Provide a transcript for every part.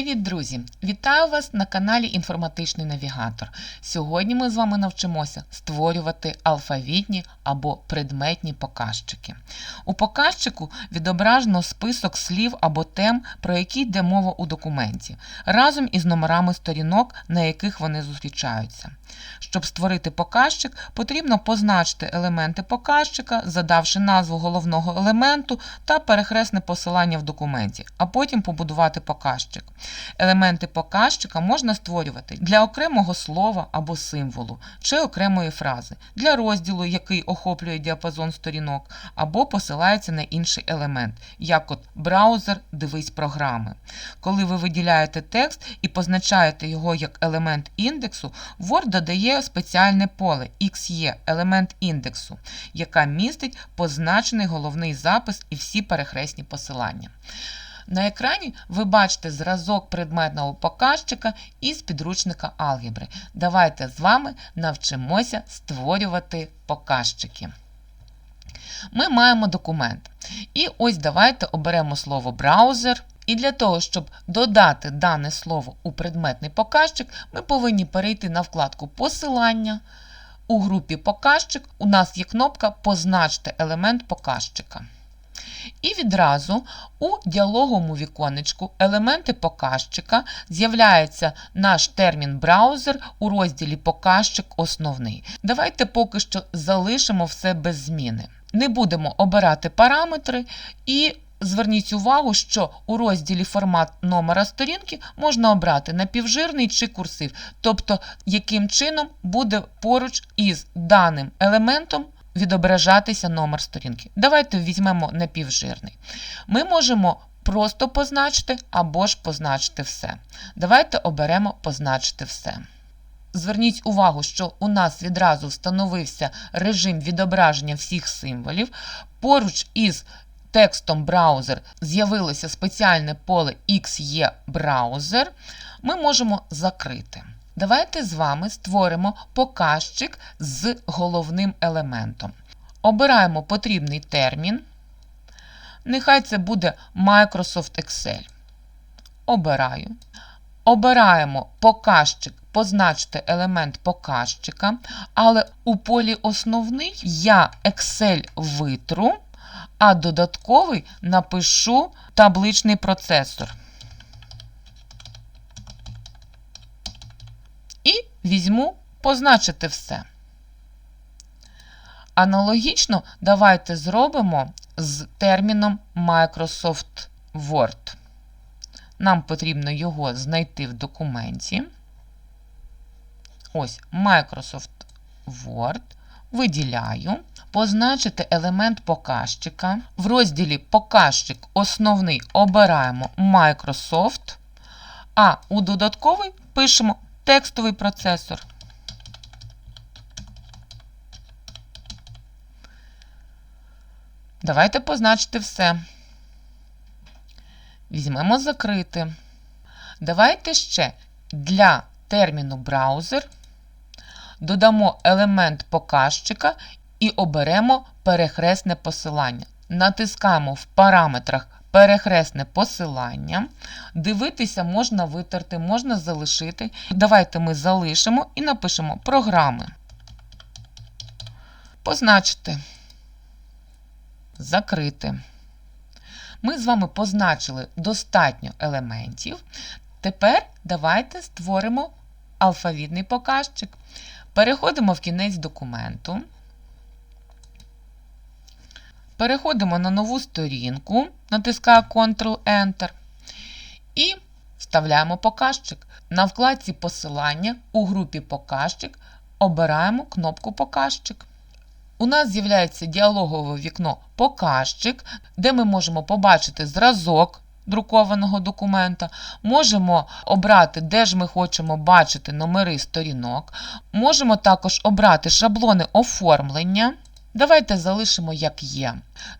Привіт, друзі! Вітаю вас на каналі Інформатичний Навігатор. Сьогодні ми з вами навчимося створювати алфавітні або предметні показчики. У показчику відображено список слів або тем, про які йде мова у документі, разом із номерами сторінок, на яких вони зустрічаються. Щоб створити показчик, потрібно позначити елементи показчика, задавши назву головного елементу та перехресне посилання в документі, а потім побудувати показчик. Елементи показчика можна створювати для окремого слова або символу чи окремої фрази, для розділу, який охоплює діапазон сторінок, або посилається на інший елемент, як от браузер Дивись програми. Коли ви виділяєте текст і позначаєте його як елемент індексу, Word додає спеціальне поле XE, елемент індексу, яка містить позначений головний запис і всі перехресні посилання. На екрані ви бачите зразок предметного показчика із підручника алгебри. Давайте з вами навчимося створювати показчики. Ми маємо документ. І ось давайте оберемо слово браузер. І для того, щоб додати дане слово у предметний показчик, ми повинні перейти на вкладку Посилання. У групі Показчик у нас є кнопка Позначте елемент показчика. І відразу у діалоговому віконечку елементи показчика з'являється наш термін браузер у розділі Показчик основний. Давайте поки що залишимо все без зміни. Не будемо обирати параметри і Зверніть увагу, що у розділі формат номера сторінки можна обрати напівжирний чи курсив, тобто яким чином буде поруч із даним елементом відображатися номер сторінки. Давайте візьмемо напівжирний. Ми можемо просто позначити або ж позначити все. Давайте оберемо позначити все. Зверніть увагу, що у нас відразу встановився режим відображення всіх символів. Поруч із текстом браузер з'явилося спеціальне поле XE браузер, ми можемо закрити. Давайте з вами створимо показчик з головним елементом. Обираємо потрібний термін. Нехай це буде Microsoft Excel. Обираю. Обираємо показчик, позначити елемент показчика, але у полі основний я Excel витру а додатковий напишу табличний процесор. І візьму позначити все. Аналогічно давайте зробимо з терміном Microsoft Word. Нам потрібно його знайти в документі. Ось Microsoft Word. Виділяю позначити елемент показчика. В розділі Показчик основний обираємо Microsoft, а у додатковий пишемо текстовий процесор. Давайте позначити все. Візьмемо закрити. Давайте ще для терміну браузер додамо елемент показчика і оберемо перехресне посилання. Натискаємо в параметрах перехресне посилання. Дивитися можна витерти, можна залишити. Давайте ми залишимо і напишемо програми. Позначити. Закрити. Ми з вами позначили достатньо елементів. Тепер давайте створимо алфавітний показчик. Переходимо в кінець документу. Переходимо на нову сторінку, натискаю Ctrl-Enter і вставляємо показчик. На вкладці посилання у групі Показчик обираємо кнопку Показчик. У нас з'являється діалогове вікно Показчик, де ми можемо побачити зразок друкованого документа, можемо обрати, де ж ми хочемо бачити номери сторінок, можемо також обрати шаблони оформлення. Давайте залишимо, як є.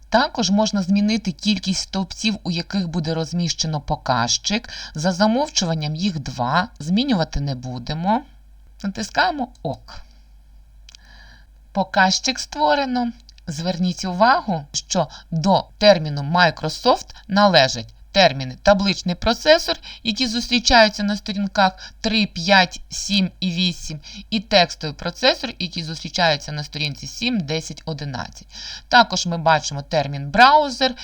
Також можна змінити кількість стовпців, у яких буде розміщено показчик. За замовчуванням їх два. Змінювати не будемо. Натискаємо ОК. Показчик створено. Зверніть увагу, що до терміну Microsoft належать терміни табличний процесор, які зустрічаються на сторінках 3, 5, 7 і 8, і текстовий процесор, які зустрічаються на сторінці 7, 10, 11. Також ми бачимо термін браузер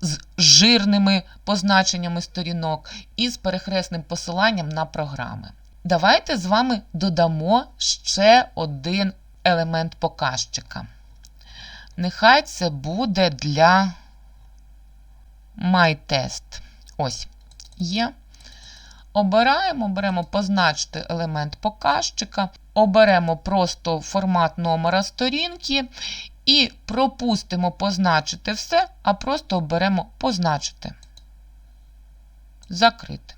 з жирними позначеннями сторінок і з перехресним посиланням на програми. Давайте з вами додамо ще один елемент показчика. Нехай це буде для MyTest. Ось є. Обираємо, беремо позначити елемент показчика, оберемо просто формат номера сторінки і пропустимо позначити все, а просто оберемо позначити. Закрити.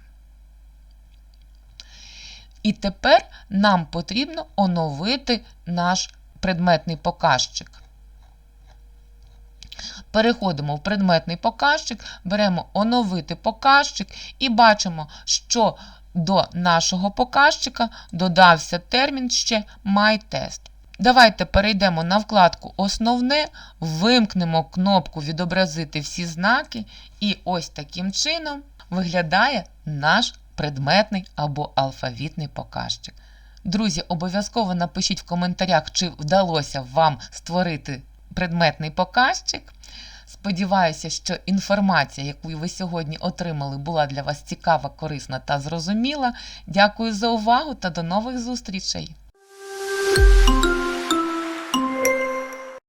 І тепер нам потрібно оновити наш предметний показчик. Переходимо в предметний показчик, беремо оновити показчик і бачимо, що до нашого показчика додався термін ще MyTest. Давайте перейдемо на вкладку Основне, вимкнемо кнопку Відобразити всі знаки, і ось таким чином виглядає наш предметний або алфавітний показчик. Друзі, обов'язково напишіть в коментарях, чи вдалося вам створити предметний показчик. Сподіваюся, що інформація, яку ви сьогодні отримали, була для вас цікава, корисна та зрозуміла. Дякую за увагу та до нових зустрічей!